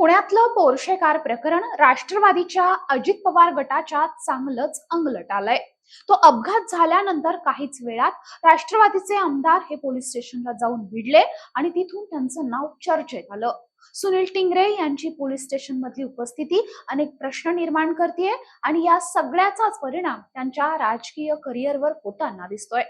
पुण्यातलं Porsche car प्रकरण राष्ट्रवादीच्या अजित पवार गटाच्या चांगलंच अंगलट आलंय. तो अपघात झाल्यानंतर काहीच वेळात राष्ट्रवादीचे आमदार हे पोलीस स्टेशनला जाऊन भिडले आणि तिथून त्यांचं नाव चर्चेत आलं. सुनील टिंगरे यांची पोलीस स्टेशन मधली उपस्थिती अनेक प्रश्न निर्माण करतेय आणि या सगळ्याचाच परिणाम त्यांच्या राजकीय करिअरवर होताना दिसतोय.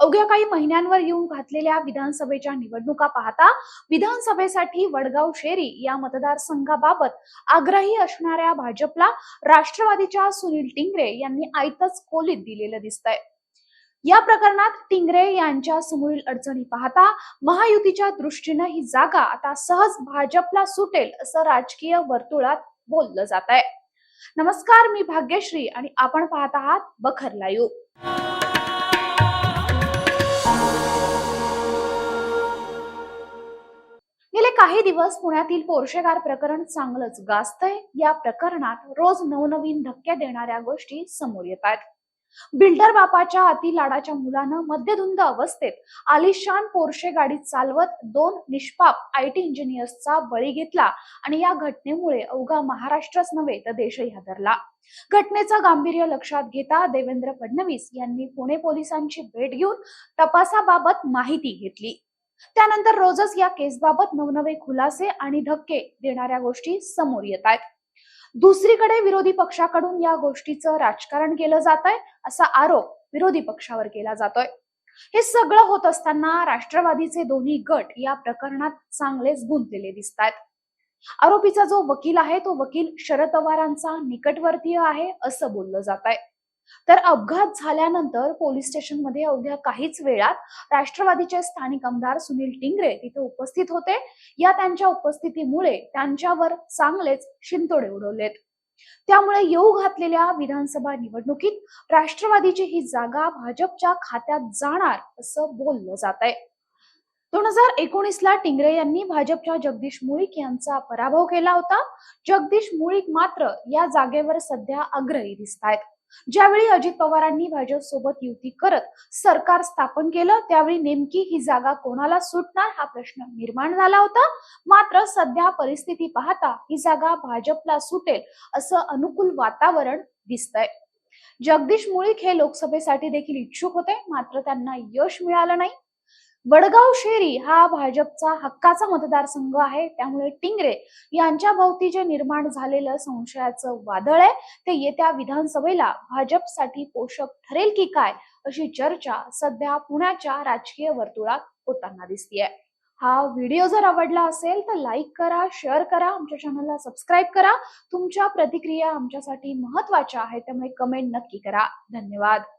अवघ्या काही महिन्यांवर येऊन घातलेल्या विधानसभेच्या निवडणुका पाहता विधानसभेसाठी वडगाव शेरी या मतदारसंघाबाबत आग्रही असणाऱ्या भाजपला राष्ट्रवादीच्या सुनील टिंगरे यांनी आयतच खोलीत दिलेलं दिसतंय. या प्रकरणात टिंगरे यांच्या समोरील अडचणी पाहता महायुतीच्या दृष्टीनं ही जागा आता सहज भाजपला सुटेल असं राजकीय वर्तुळात बोललं जात आहे. नमस्कार मी भाग्यश्री आणि आपण पाहत आहात बखर लाईव्ह. गेले काही दिवस पुण्यातील पोर्शेगार प्रकरण चांगलंच गाजतंय. या प्रकरणात रोज नवनवीन धक्के देणाऱ्या गोष्टी समोर येत आहेत. बिल्डर बापाच्या अति लाडाच्या मुलानं मध्यधुंद अवस्थेत आलिशान पोर्शे गाडी चालवत दोन निष्पाप आय टी इंजिनियर्सचा बळी घेतला आणि या घटनेमुळे अवघा महाराष्ट्रच नव्हे तर देशही हादरला. घटनेचं गांभीर्य लक्षात घेता देवेंद्र फडणवीस यांनी पुणे पोलिसांची भेट घेऊन तपासाबाबत माहिती घेतली. त्यानंतर रोजच या केसबाबत नवनवे खुलासे आणि धक्के देणाऱ्या गोष्टी समोर येत आहेत. दुसरीकडे विरोधी पक्षाकडून या गोष्टीचं राजकारण केलं जात आहे असा आरोप विरोधी पक्षावर केला जातोय. हे सगळं होत असताना राष्ट्रवादीचे दोन्ही गट या प्रकरणात चांगलेच गुंतलेले दिसत आहेत आरोपीचा जो वकील आहे तो वकील शरद पवारांचा निकटवर्तीय आहे असं बोललं जात आहे तर अपघात झाल्यानंतर पोलीस स्टेशनमध्ये अवघ्या काहीच वेळात राष्ट्रवादीचे स्थानिक आमदार सुनील टिंगरे तिथे उपस्थित होते. या त्यांच्या उपस्थितीमुळे त्यांच्यावर चांगलेच शिंतोडे उडवलेत. त्यामुळे येऊ घातलेल्या विधानसभा निवडणुकीत राष्ट्रवादीची ही जागा भाजपच्या खात्यात जाणार असं बोललं जात आहे दोन हजार एकोणीस ला टिंगरे यांनी भाजपच्या जगदीश मुळीक यांचा पराभव केला होता. जगदीश मुळीक मात्र या जागेवर सध्या आग्रही दिसत आहेत ज्यावेळी अजित पवारांनी भाजप सोबत युती करत सरकार स्थापन केलं त्यावेळी नेमकी ही जागा कोणाला सुटणार हा प्रश्न निर्माण झाला होता. मात्र सध्या परिस्थिती पाहता ही जागा भाजपला सुटेल असं अनुकूल वातावरण दिसतंय. जगदीश मुळीक हे लोकसभेसाठी देखील इच्छुक होते मात्र त्यांना यश मिळालं नाही. वडगाव शेरी हा भाजपचा हक्काचा मतदारसंघ आहे. त्यामुळे टिंगरे यांच्या भोवती जे निर्माण झालेलं संशयाचं वादळ आहे ते येत्या विधानसभेला भाजपसाठी पोषक ठरेल की काय अशी चर्चा सध्या पुण्याच्या राजकीय वर्तुळात होताना दिसतीये. हा व्हिडिओ जर आवडला असेल तर लाईक करा शेअर करा आमच्या चॅनलला सबस्क्राईब करा. तुमच्या प्रतिक्रिया आमच्यासाठी महत्त्वाच्या आहेत त्यामुळे कमेंट नक्की करा. धन्यवाद.